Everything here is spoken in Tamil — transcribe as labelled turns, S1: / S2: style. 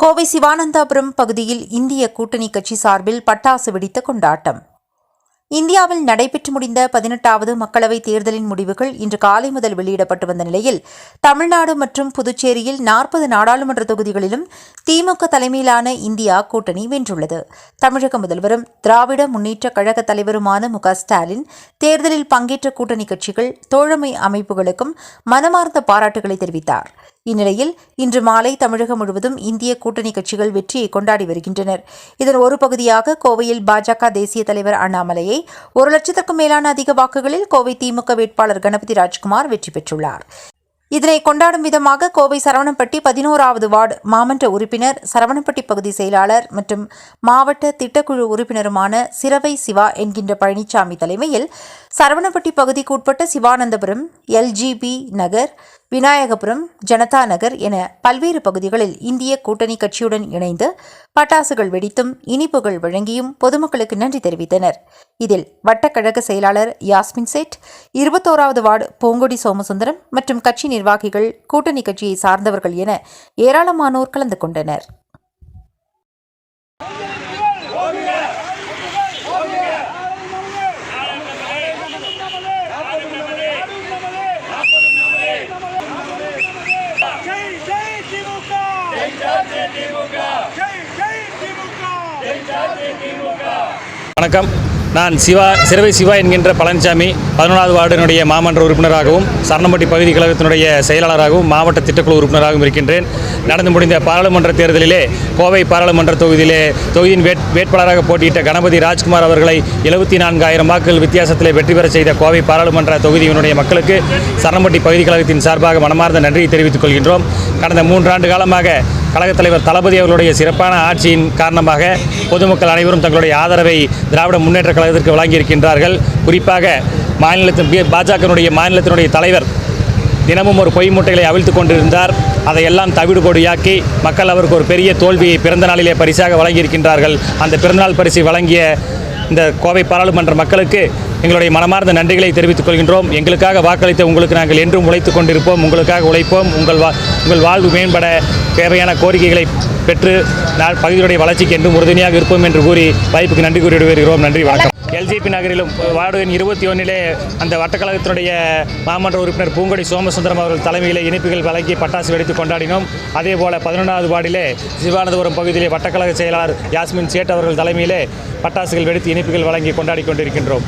S1: கோவை சிவானந்தாபுரம் பகுதியில் இந்திய கூட்டணி கட்சி சார்பில் பட்டாசு வெடித்த கொண்டாட்டம். இந்தியாவில் நடைபெற்று முடிந்த பதினெட்டாவது மக்களவைத் தேர்தலின் முடிவுகள் இன்று காலை முதல் வெளியிடப்பட்டு வந்த நிலையில் தமிழ்நாடு மற்றும் புதுச்சேரியில் நாற்பது நாடாளுமன்ற தொகுதிகளிலும் திமுக தலைமையிலான இந்தியா கூட்டணி வென்றுள்ளது. தமிழக முதல்வரும் திராவிட முன்னேற்ற கழக தலைவருமான மு ஸ்டாலின் தேர்தலில் பங்கேற்ற கூட்டணி கட்சிகள் தோழமை அமைப்புகளுக்கும் மனமார்ந்த பாராட்டுகளை தெரிவித்தார். இந்நிலையில் இன்று மாலை தமிழகம் முழுவதும் இந்திய கூட்டணி கட்சிகள் வெற்றியை கொண்டாடி வருகின்றனர். இதன் ஒரு பகுதியாக கோவையில் பாஜக தேசிய தலைவர் அண்ணாமலையை ஒரு லட்சத்திற்கும் மேலான அதிக வாக்குகளில் கோவை திமுக வேட்பாளர் கணபதி ராஜ்குமார் வெற்றி பெற்றுள்ளார். இதனை கொண்டாடும் விதமாக கோவை சரவணம்பட்டி பதினோராவது வார்டு மாமன்ற உறுப்பினர் சரவணம்பட்டி பகுதி செயலாளர் மற்றும் மாவட்ட திட்டக்குழு உறுப்பினருமான சிறவை சிவா என்கின்ற பழனிசாமி தலைமையில் சரவணம்பட்டி பகுதிக்குட்பட்ட சிவானந்தபுரம் எல்ஜிபி நகர் விநாயகபுரம் ஜனதா நகர் என பல்வேறு பகுதிகளில் இந்திய கூட்டணி கட்சியுடன் இணைந்து பட்டாசுகள் வெடித்தும் இனிப்புகள் வழங்கியும் பொதுமக்களுக்கு நன்றி தெரிவித்தனர். இதில் வட்டக்கழக செயலாளர் யாஸ்மின் சேட் இருபத்தோராவது வார்டு பூங்கொடி சோமசுந்தரம் மற்றும் கட்சி நிர்வாகிகள் கூட்டணி கட்சியை சார்ந்தவர்கள் என ஏராளமானோர் கலந்து கொண்டனர்.
S2: வணக்கம். நான் சிவா சிறுவை சிவா என்கின்ற பழனிசாமி பதினொன்றாவது வார்டினுடைய மாமன்ற உறுப்பினராகவும் சரணம்பட்டி பகுதி கழகத்தினுடைய செயலாளராகவும் மாவட்ட திட்டக்குழு உறுப்பினராகவும் இருக்கின்றேன். நடந்து முடிந்த பாராளுமன்ற தேர்தலிலே கோவை பாராளுமன்ற தொகுதியிலே தொகுதியின் வேட் வேட்பாளராக போட்டியிட்ட கணபதி ராஜ்குமார் அவர்களை எழுபத்தி நான்காயிரம் வாக்குகள் வித்தியாசத்தில் வெற்றி பெற செய்த கோவை பாராளுமன்ற தொகுதியினுடைய மக்களுக்கு சரணம்பட்டி பகுதி கழகத்தின் சார்பாக மனமார்ந்த நன்றியை தெரிவித்துக் கொள்கின்றோம். கடந்த மூன்றாண்டு காலமாக கழகத் தலைவர் தளபதி அவர்களுடைய சிறப்பான ஆட்சியின் காரணமாக பொதுமக்கள் அனைவரும் தங்களுடைய ஆதரவை திராவிட முன்னேற்ற கழகத்திற்கு வழங்கியிருக்கின்றார்கள். குறிப்பாக மாநிலத்தின் பி- மாநிலத்தினுடைய தலைவர் தினமும் ஒரு பொய் மூட்டைகளை அவிழ்த்து கொண்டிருந்தார். அதையெல்லாம் தவிடுபொடியாக்கி மக்கள் அவருக்கு ஒரு பெரிய தோல்வியை பிறந்த நாளிலே பரிசாக வழங்கியிருக்கின்றார்கள். அந்த பிறந்தநாள் பரிசை வழங்கிய இந்த கோவை பாராளுமன்ற மக்களுக்கு எங்களுடைய மனமார்ந்த நன்றிகளை தெரிவித்துக் கொள்கின்றோம். எங்களுக்காக வாக்களித்த உங்களுக்கு நாங்கள் என்றும் உழைத்துக் கொண்டிருப்போம். உங்களுக்காக உழைப்போம். உங்கள் வா உங்கள் வாழ்வு மேம்பட தேவையான கோரிக்கைகளை பெற்று நான் பகுதியுடைய வளர்ச்சிக்கு என்றும் உறுதுணையாக இருப்போம் என்று கூறி வாய்ப்புக்கு நன்றி கூறி விடுகிறோம் நன்றி வணக்கம். எல்ஜிபி நகரிலும் வார்டு எண் இருபத்தி ஒன்றிலே அந்த வட்டக்கழகத்தினுடைய மாமன்ற உறுப்பினர் பூங்கொடி சோமசுந்தரம் அவர்கள் தலைமையிலே இனிப்புகள் வழங்கி பட்டாசு வெடித்து கொண்டாடினோம். அதே போல் பதினொன்றாவது வார்டிலே சிவானந்தபுரம் பகுதியிலே வட்டக்கழக செயலாளர் யாஸ்மின் சேட் அவர்கள் தலைமையிலே பட்டாசுகள் வெடித்து இனிப்புகள் வழங்கி கொண்டாடி கொண்டிருக்கின்றோம்.